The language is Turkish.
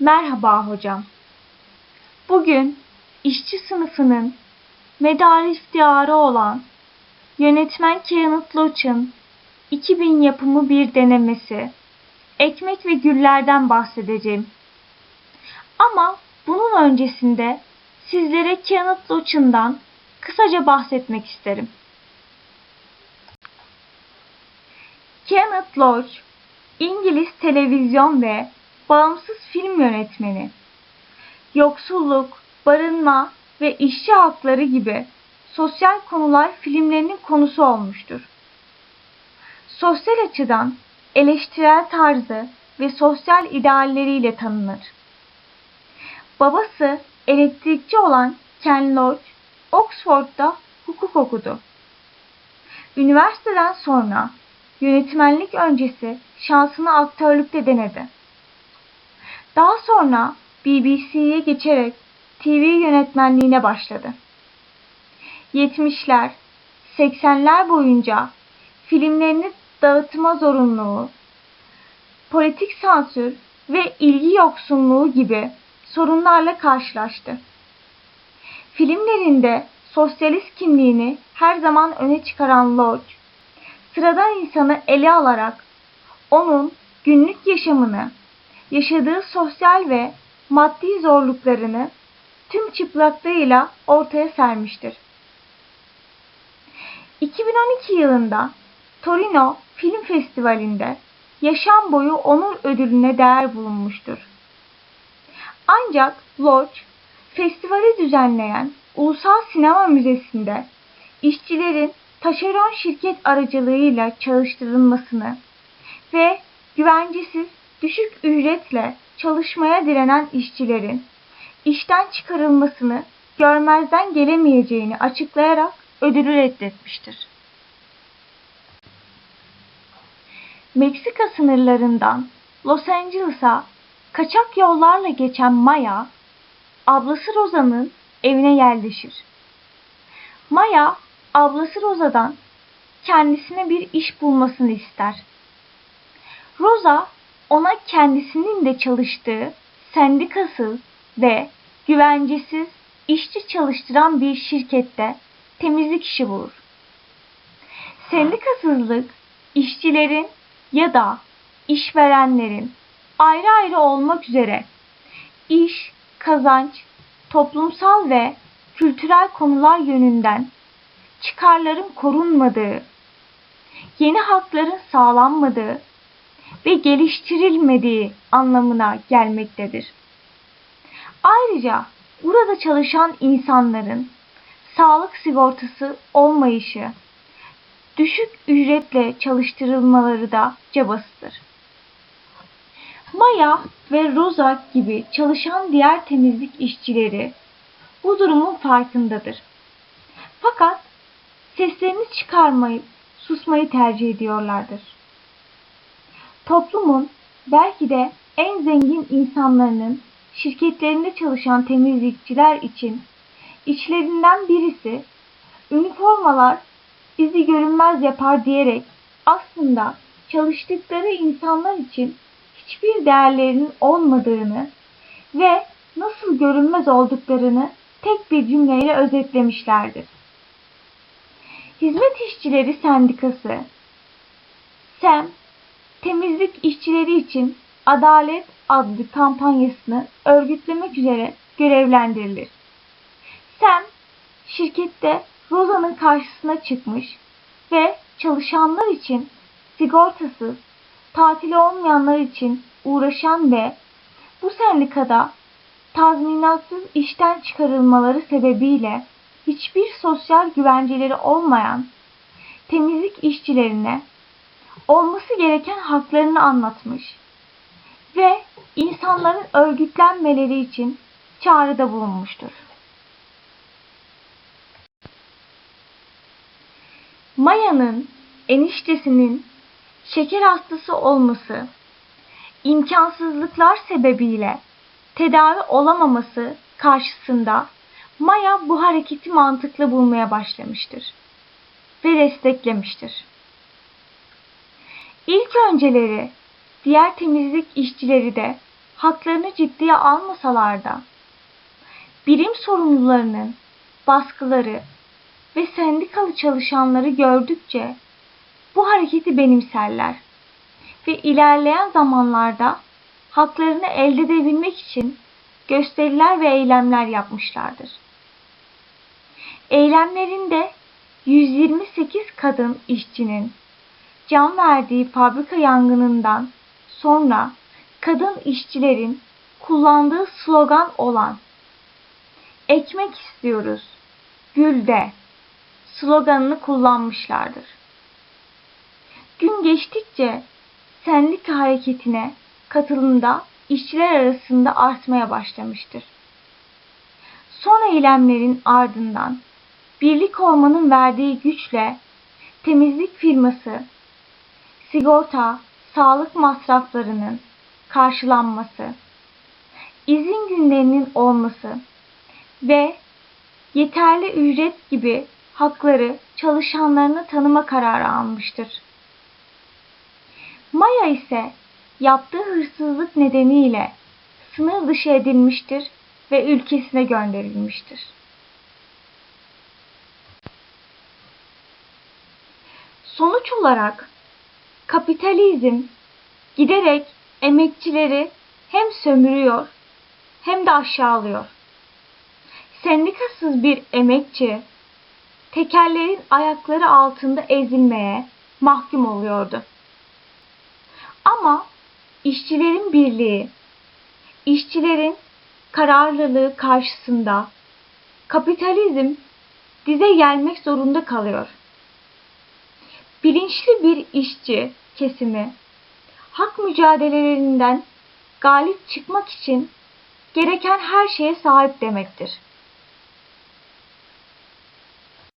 Merhaba hocam. Bugün işçi sınıfının medarı iftiharı olan yönetmen Kenneth Loach'ın 2000 yapımı bir denemesi Ekmek ve Güller'den bahsedeceğim. Ama bunun öncesinde sizlere Kenneth Loach'ından kısaca bahsetmek isterim. Kenneth Loach, İngiliz televizyon ve bağımsız film yönetmeni. Yoksulluk, barınma ve işçi hakları gibi sosyal konular filmlerinin konusu olmuştur. Sosyal açıdan eleştirel tarzı ve sosyal idealleriyle tanınır. Babası elektrikçi olan Ken Loach, Oxford'da hukuk okudu. Üniversiteden sonra yönetmenlik öncesi şansını aktörlükte denedi. Daha sonra BBC'ye geçerek TV yönetmenliğine başladı. 70'ler, 80'ler boyunca filmlerini dağıtma zorunluluğu, politik sansür ve ilgi yoksunluğu gibi sorunlarla karşılaştı. Filmlerinde sosyalist kimliğini her zaman öne çıkaran Loach, sıradan insanı ele alarak onun günlük yaşamını, yaşadığı sosyal ve maddi zorluklarını tüm çıplaklığıyla ortaya sermiştir. 2012 yılında Torino Film Festivali'nde yaşam boyu onur ödülüne değer bulunmuştur. Ancak Loach, festivali düzenleyen Ulusal Sinema Müzesi'nde işçilerin taşeron şirket aracılığıyla çalıştırılmasını ve güvencesiz düşük ücretle çalışmaya direnen işçilerin işten çıkarılmasını görmezden gelemeyeceğini açıklayarak ödülü reddetmiştir. Meksika sınırlarından Los Angeles'a kaçak yollarla geçen Maya, ablası Rosa'nın evine yerleşir. Maya, ablası Rosa'dan kendisine bir iş bulmasını ister. Rosa, ona kendisinin de çalıştığı sendikasız ve güvencesiz işçi çalıştıran bir şirkette temizlik işi bulur. Sendikasızlık, işçilerin ya da işverenlerin ayrı ayrı olmak üzere iş, kazanç, toplumsal ve kültürel konular yönünden çıkarların korunmadığı, yeni hakların sağlanmadığı ve geliştirilmediği anlamına gelmektedir. Ayrıca burada çalışan insanların sağlık sigortası olmayışı, düşük ücretle çalıştırılmaları da cabasıdır. Maya ve Rosa gibi çalışan diğer temizlik işçileri bu durumun farkındadır. Fakat seslerini çıkarmayıp susmayı tercih ediyorlardır. Toplumun belki de en zengin insanlarının şirketlerinde çalışan temizlikçiler için içlerinden birisi üniformalar bizi görünmez yapar diyerek aslında çalıştıkları insanlar için hiçbir değerlerinin olmadığını ve nasıl görünmez olduklarını tek bir cümleyle özetlemişlerdir. Hizmet İşçileri Sendikası SEM, temizlik işçileri için Adalet adlı kampanyasını örgütlemek üzere görevlendirilir. SEM, şirkette Rosa'nın karşısına çıkmış ve çalışanlar için sigortasız, tatili olmayanlar için uğraşan ve bu sendikada tazminatsız işten çıkarılmaları sebebiyle hiçbir sosyal güvenceleri olmayan temizlik işçilerine olması gereken haklarını anlatmış ve insanların örgütlenmeleri için çağrıda bulunmuştur. Maya'nın eniştesinin şeker hastası olması, imkansızlıklar sebebiyle tedavi olamaması karşısında Maya bu hareketi mantıklı bulmaya başlamıştır ve desteklemiştir. İlk önceleri diğer temizlik işçileri de haklarını ciddiye almasalar da birim sorumlularının baskıları ve sendikalı çalışanları gördükçe bu hareketi benimserler ve ilerleyen zamanlarda haklarını elde edebilmek için gösteriler ve eylemler yapmışlardır. Eylemlerinde 128 kadın işçinin can verdiği fabrika yangınından sonra kadın işçilerin kullandığı slogan olan ekmek istiyoruz, gülde sloganını kullanmışlardır. Gün geçtikçe sendika hareketine katılımda işçiler arasında artmaya başlamıştır. Son eylemlerin ardından birlik olmanın verdiği güçle temizlik firması, sigorta, sağlık masraflarının karşılanması, izin günlerinin olması ve yeterli ücret gibi hakları çalışanlarına tanıma kararı almıştır. Maya ise yaptığı hırsızlık nedeniyle sınır dışı edilmiştir ve ülkesine gönderilmiştir. Sonuç olarak kapitalizm giderek emekçileri hem sömürüyor hem de aşağılıyor. Sendikasız bir emekçi tekerlerin ayakları altında ezilmeye mahkum oluyordu. Ama işçilerin birliği, işçilerin kararlılığı karşısında kapitalizm dize gelmek zorunda kalıyor. Bilinçli bir işçi kesimi hak mücadelelerinden galip çıkmak için gereken her şeye sahip demektir.